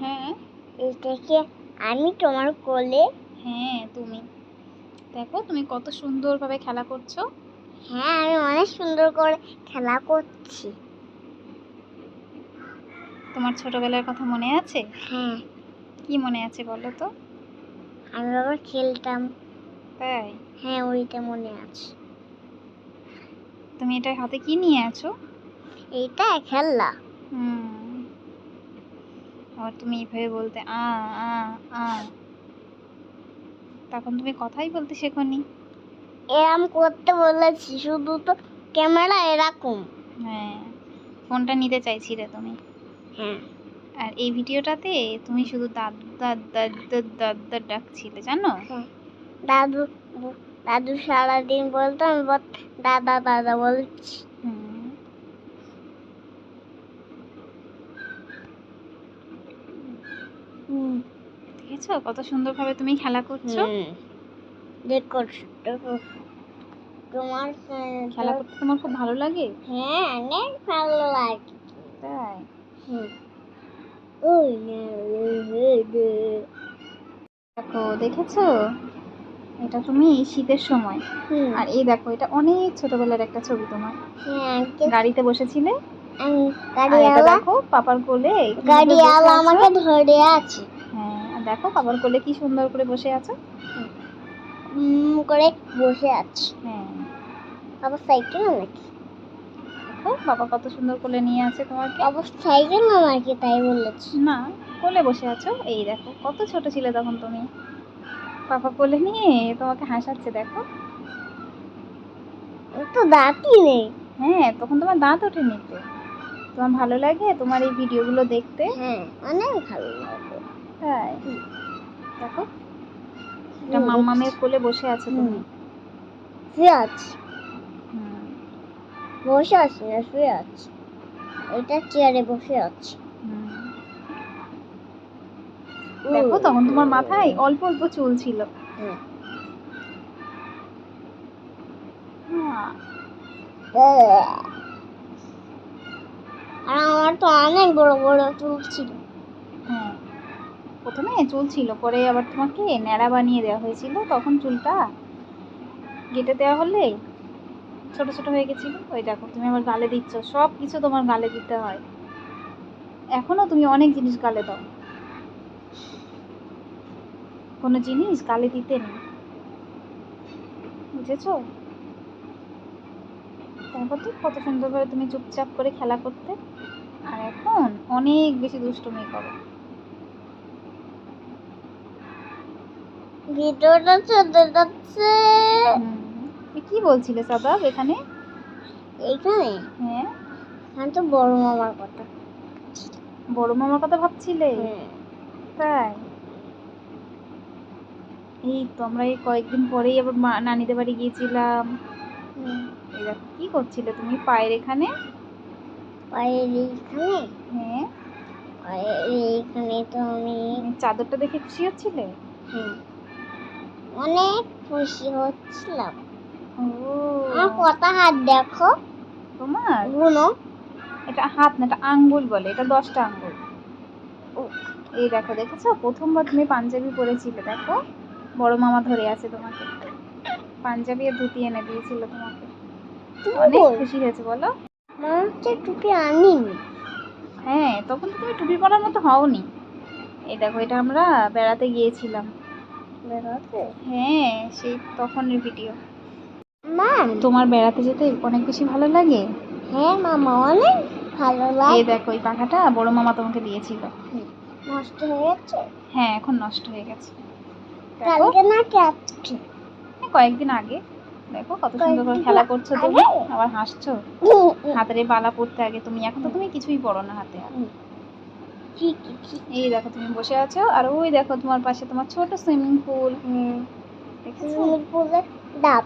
হ্যাঁ। এটা আমি তোমার কোলে হ্যাঁ তুমি। দেখো তুমি কত সুন্দরভাবে খেলা করছ। হ্যাঁ আমি অনেক সুন্দর করে খেলা করছি। তোমার ছোটবেলার কথা মনে আছে? হ্যাঁ। কি মনে আছে বলো তো? আমি বাবা খেলতাম। তাই? হ্যাঁ ওইটা মনে আছে। তুমি এটা হাতে কি নিয়ে আছো? এইটা খেললা হুম। আবার তুমি এইভাবে বলতে আ আ আ। তখন তুমি কথাই বলতে শেখোনি। এরম করতে বলেছি শুধু তো ক্যামেরা এরকম। হ্যাঁ ফোনটা নিতে চাইছিলে তুমি। হ্যাঁ। আর এই ভিডিওটাতে তুমি শুধু দাদু দাদ দাদ দাদ দাদ দাদ ডাকছিলে জানো? হ্যাঁ। দাদু দাদু সারাদিন বলতো আমি বল দাদা দাদা বলছি হুম হুম দেখেছ? কত সুন্দরভাবে তুমি খেলা করছ। দেখো তোমার খেলা করতে তোমার খুব ভালো লাগে? হ্যাঁ অনেক ভালো লাগে। তাই? দেখো দেখেছ? এটা তুমি শীতের সময়। আর এই দেখো এটা অনেক ছোটবেলার একটা ছবি তোমার। হ্যাঁ গাড়িতে বসেছিলে? আর এটা দেখো পাপার কোলে গাড়িওয়ালা আমাকে ধরে আছে। হ্যাঁ দেখো পাপার কোলে কি সুন্দর করে বসে আছো। করে বসে আছে। হ্যাঁ। আবার সাইকেল নাকি? দেখো বাবা কত সুন্দর কোলে নিয়ে আছে তোমাকে। আবার সাইকেল না নাকি তাই বলেছি? না কোলে বসে আছো? এই দেখো কত ছোট ছিলে তখন তুমি। পাপা কোলে নিয়ে তোমাকে হাসাচ্ছে দেখো। তো দাঁতই নেই। হ্যাঁ তখন তোমার দাঁত ওঠেনি তো। তোমার ভালো লাগে তোমার এই ভিডিওগুলো দেখতে? হ্যাঁ অনেক ভালো লাগে। তাই? দেখো। এটা মাম্মামের কোলে বসে আছে তুমি। শুয়ে আছি। বসে আছি না শুয়ে আছি। এটা চেয়ারে বসে আছি। দেখো তখন তোমার মাথায় অল্প অল্প চুল ছিল। হ্যাঁ। আর আমার তো অনেক বড় বড় চুল ছিল। হ্যাঁ প্রথমে চুল ছিল, পরে আবার তোমাকে ন্যাড়া বানিয়ে দেওয়া হয়েছিল, তখন চুলটা কেটে দেওয়া হলে ছোট ছোট হয়ে গেছিল। ওই দেখো, তুমি আবার গালে দিচ্ছ সব কিছু তোমার গালে দিতে হয়। এখনও তুমি অনেক জিনিস গালে দাও। কোনো জিনিস গালে দিতে নেই। বুঝেছ? তারপর তো কত সুন্দরভাবে তুমি চুপচাপ করে খেলা করতে। আর এখন অনেক বেশি দুষ্টুমি করো। ভিডিওটা চলতে যাচ্ছে। কি বলছিলে সাদাব এখানে? এইখানে? হ্যাঁ। আমি তো বড় মামার কথা। বড় মামার কথা ভাবছিলে? হ্যাঁ। তাই? এই তো আমরা এই কয়েকদিন পরেই আবার মা নানিদের বাড়ি গিয়েছিলাম। এই দেখো কি করছিলে তুমি পায়ের এখানে? পায়ের এইখানে? হ্যাঁ। পায়ের এইখানে তো আমি চাদরটা দেখে খুশি হচ্ছিলে? হ্যাঁ, অনেক খুশি হচ্ছিলাম। ও। আমার কত হাত দেখো? তোমার? গুনো এটা হাত না এটা আঙ্গুল বলে এটা দশটা আঙ্গুল। ও। এই দেখো দেখেছ? প্রথমবার তুমি পাঞ্জাবি পরেছিলে দেখো। বড় মামা ধরে আছে তোমাকে। পাঞ্জাবি আর ধুতি এনে দিয়েছিল তোমাকে। তুমি অনেক খুশি হয়েছে বলো। হচ্ছে টুপি আনিনি। হ্যাঁ তখন তো তুমি টুপি পরার মতো হওনি। এই দেখো এটা আমরা বেড়াতে গিয়েছিলাম। বেরোতে হ্যাঁ সেই তখনের ভিডিও মা তোমার বেড়াতে যেতে অনেক বেশি ভালো লাগে? হ্যাঁ মামা অনেক ভালো এই লাগে দেখো এই পাখাটা বড় মামা তোমাকে দিয়েছিল। নষ্ট হয়ে গেছে? হ্যাঁ এখন নষ্ট হয়ে গেছে। নাকি আজকে? কয়েকদিন আগে। দেখো কত সুন্দর করে খেলা করছ তুমি আবার হাসছো? হাতের বালা পড়তে আগে তুমি এখন তো তুমি কিছুই পড়ো না হাতে। এই দেখো তুমি বসে আছো আর ওই দেখো তোমার পাশে তোমার ছোট সুইমিং পুল। সুইমিং পুলের ডাব